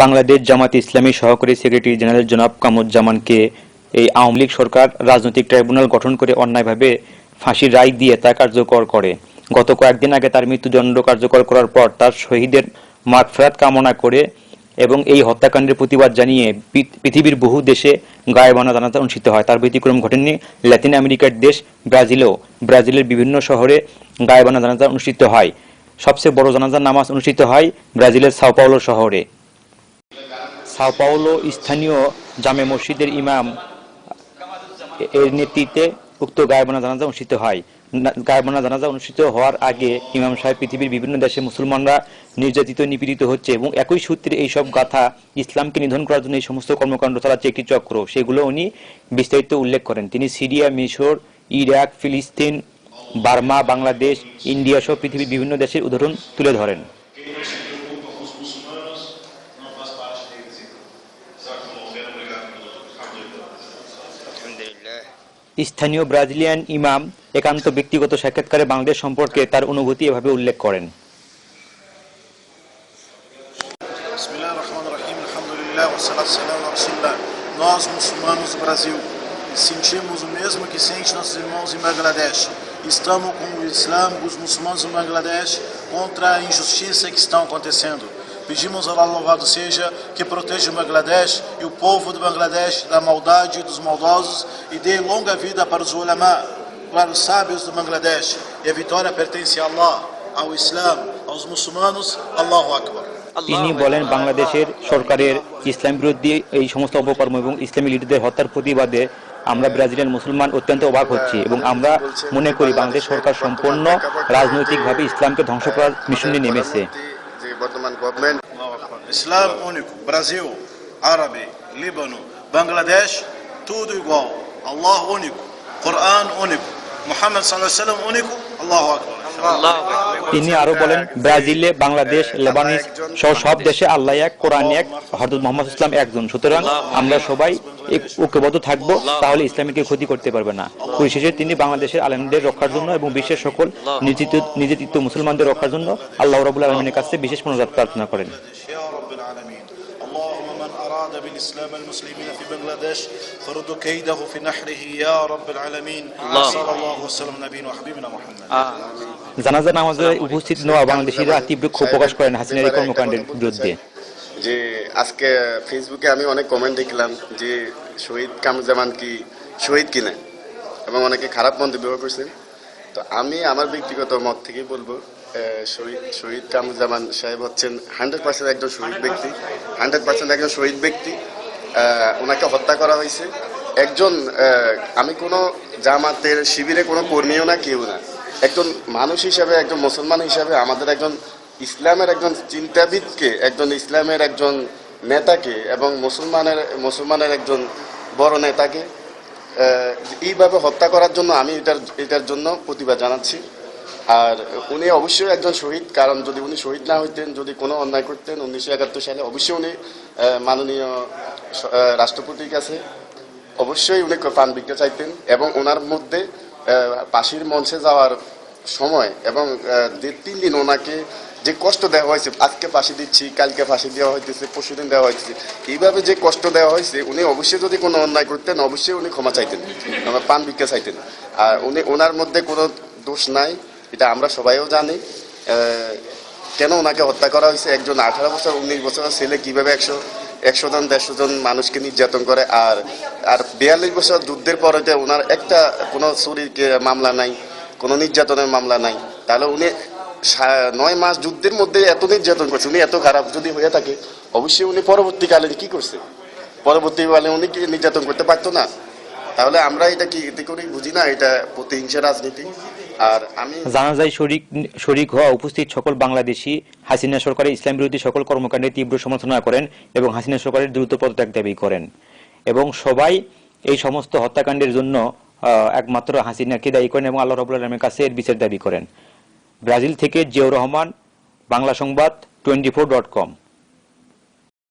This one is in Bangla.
বাংলাদেশ জামাত ইসলামী সহকারী সেক্রেটারি জেনারেল জনাব কামরুজ্জামানকে এই আওয়ামী লীগ সরকার রাজনৈতিক ট্রাইব্যুনাল গঠন করে অন্যায়ভাবে ফাঁসির রায় দিয়ে তা কার্যকর করে। গত কয়েকদিন আগে তার মৃত্যুদণ্ড কার্যকর করার পর তার শহীদের মাগফেরাত কামনা করে এবং এই হত্যাকাণ্ডের প্রতিবাদ জানিয়ে পৃথিবীর বহু দেশে গায়েবানা জানাজা অনুষ্ঠিত হয়। তার ব্যতিক্রম ঘটেনি ল্যাতিন আমেরিকার দেশ ব্রাজিলেও। ব্রাজিলের বিভিন্ন শহরে গায়েবানা জানাজা অনুষ্ঠিত হয়। সবচেয়ে বড় জানাজার নামাজ অনুষ্ঠিত হয় ব্রাজিলের সাওপাওলো শহরে। সাও পাওলো স্থানীয় জামে মসজিদের ইমাম, এর নেতৃত্বে উক্ত গায়বানা জানাজা অনুষ্ঠিত হয়। গায়বানা জানাজা অনুষ্ঠিত হওয়ার আগে ইমাম সাহেব পৃথিবীর বিভিন্ন দেশে মুসলমানরা নির্যাতিত, নিপীড়িত হচ্ছে এবং একই সূত্রে এইসব গাথা ইসলামকে নিধন করার জন্য এই সমস্ত কর্মকাণ্ড চালাচ্ছে একটি চক্র। সেগুলো উনি বিস্তারিত উল্লেখ করেন। তিনি সিরিয়া, মিশর, ইরাক, ফিলিস্তিন, বার্মা, বাংলাদেশ ইন্ডিয়া সহ পৃথিবীর বিভিন্ন দেশের উদাহরণ তুলে ধরেন। স্থানীয় ব্রাজিলিয়ান ইমাম একান্ত ব্যক্তিগত সাক্ষাৎকারে বাংলাদেশ সম্পর্কে তার অনুভূতি এভাবে উল্লেখ করেন. Nós, muçulmanos do Brasil, sentimos o mesmo que sentem nossos irmãos em Bangladesh. Estamos com o Islã, os muçulmanos em Bangladesh, contra a injustiça que estão acontecendo. Pedimos ao Allah louvado seja que proteja o Bangladesh e o povo do Bangladesh da maldade dos maldosos e dê longa vida para os ulama, para os sábios do Bangladesh. E a vitória pertence a Allah, ao Islã, aos muçulmanos. Allahu Akbar. তিনি বলেন বাংলাদেশের সরকারের ইসলাম বিরোধী এই সমস্ত অপকর্ম এবং ইসলামী লিডারদের হত্যার প্রতিবাদে আমরা ব্রাজিলিয়ান মুসলমান অত্যন্ত অবাক হচ্ছি এবং আমরা মনে করি বাংলাদেশ সরকার সম্পূর্ণ রাজনৈতিকভাবে ইসলামকে ধ্বংস করার মিশনে নেমেছে যে বর্তমান government Islã único, Brasil, árabe, Líbano, Bangladesh, tudo igual. Allah único, Coran único, Muhammad sallallahu alaihi wasallam único, Allahu Akbar. তিনি আরও বলেন ব্রাজিলে বাংলাদেশ লেবানিস সহ সব দেশে আল্লাহ এক কোরআন এক হরদত মোহাম্মদ ইসলাম একজন। সুতরাং আমরা সবাই এক- ঐক্যবদ্ধ থাকব তাহলে ইসলামীকে ক্ষতি করতে পারবে না। পরিশেষে তিনি বাংলাদেশের আলেমদের রক্ষার জন্য এবং বিশ্বের সকল নির্যাতিত মুসলমানদের রক্ষার জন্য আল্লাহ রবুল্লা আলমিনের কাছে বিশেষ মনোজাত প্রার্থনা করেন। أراد بالإسلام المسلمين في بنغلاديش فرد كيده في نحره يا رب العالمين صلى الله وسلم نبينا وحبيبنا محمد জানাজা নামাজে উপস্থিত নেওয়া বাংলাদেশিরা তীব্র ক্ষোভ প্রকাশ করেন হাসিনার এই কর্মকাণ্ডের বিরুদ্ধে যে আজকে ফেসবুকে আমি অনেক কমেন্ট দেখলাম যে শহীদ কামরুজ্জামান কি শহীদ কিনা এবং অনেকে খারাপ মন্তব্য করছে তো আমি আমার ব্যক্তিগত মত থেকে বলবো আহ, শহীদ শহীদ কামরুজ্জামান সাহেব হচ্ছেন হান্ড্রেড পার্সেন্ট একজন শহীদ ব্যক্তি। হান্ড্রেড পার্সেন্ট একজন শহীদ ব্যক্তি। ওনাকে হত্যা করা হয়েছে। একজন আমি কোনো জামাতের শিবিরে কোনো কর্মীও না, কেউ না। একজন মানুষ হিসাবে, একজন মুসলমান হিসাবে, আমাদের একজন ইসলামের একজন চিন্তাবিদকে, একজন ইসলামের একজন নেতাকে এবং মুসলমানের মুসলমানের একজন বড় নেতাকে এইভাবে হত্যা করার জন্য আমি এটার এটার জন্য প্রতিবাদ জানাচ্ছি। আর উনি অবশ্যই একজন শহীদ, কারণ যদি উনি শহীদ না হইতেন, যদি কোনো অন্যায় করতেন, উনিশশো একাত্তর সালে অবশ্যই উনি মাননীয় রাষ্ট্রপতির কাছে অবশ্যই উনি প্রাণ ভিক্ষা চাইতেন এবং ওনার মধ্যে ফাঁসির মঞ্চে যাওয়ার সময় এবং যে তিন দিন ওনাকে যে কষ্ট দেওয়া হয়েছে, আজকে ফাঁসি দিচ্ছি, কালকে ফাঁসি দেওয়া হইতেছে, পরশুদিন দেওয়া হইতেছে, এইভাবে যে কষ্ট দেওয়া হয়েছে, উনি অবশ্যই যদি কোনো অন্যায় করতেন, অবশ্যই উনি ক্ষমা চাইতেন পান ভিক্ষা চাইতেন। আর উনি, ওনার মধ্যে কোনো দোষ নাই। এটা আমরা সবাইও জানি কেন ওনাকে হত্যা করা হয়েছে? একজন আঠারো বছর, উনিশ বছরের ছেলে কীভাবে একশো একশো জন, দেড়শো জন মানুষকে নির্যাতন করে? আর আর বিয়াল্লিশ বছর যুদ্ধের পরে যে ওনার একটা কোনো চুরির মামলা নাই, কোনো নির্যাতনের মামলা নাই। তাহলে উনি নয় মাস যুদ্ধের মধ্যে এত নির্যাতন করছে, উনি এত খারাপ যদি হয়ে থাকে, অবশ্যই উনি পরবর্তীকালে কি করছে? পরবর্তীকালে উনি কি নির্যাতন করতে পারতো না? তাহলে আমরা এটা কি এতে করে বুঝি না? এটা প্রতিহিংসা রাজনীতি। জানাজায় শরিক শরিক হওয়া উপস্থিত সকল বাংলাদেশি, হাসিনা সরকারের ইসলাম বিরোধী সকল কর্মকাণ্ডের তীব্র সমালোচনা করেন এবং হাসিনা সরকারের দ্রুত পদত্যাগ দাবি করেন। এবং সবাই এই সমস্ত হত্যাকাণ্ডের জন্য একমাত্র হাসিনাকে দায়ী করেন এবং আল্লাহ রবুল্লা আলমের কাছে এর বিচার দাবি করেন। ব্রাজিল থেকে জিয়াউর রহমান, বাংলা সংবাদ টোয়েন্টি ফোর ডট কম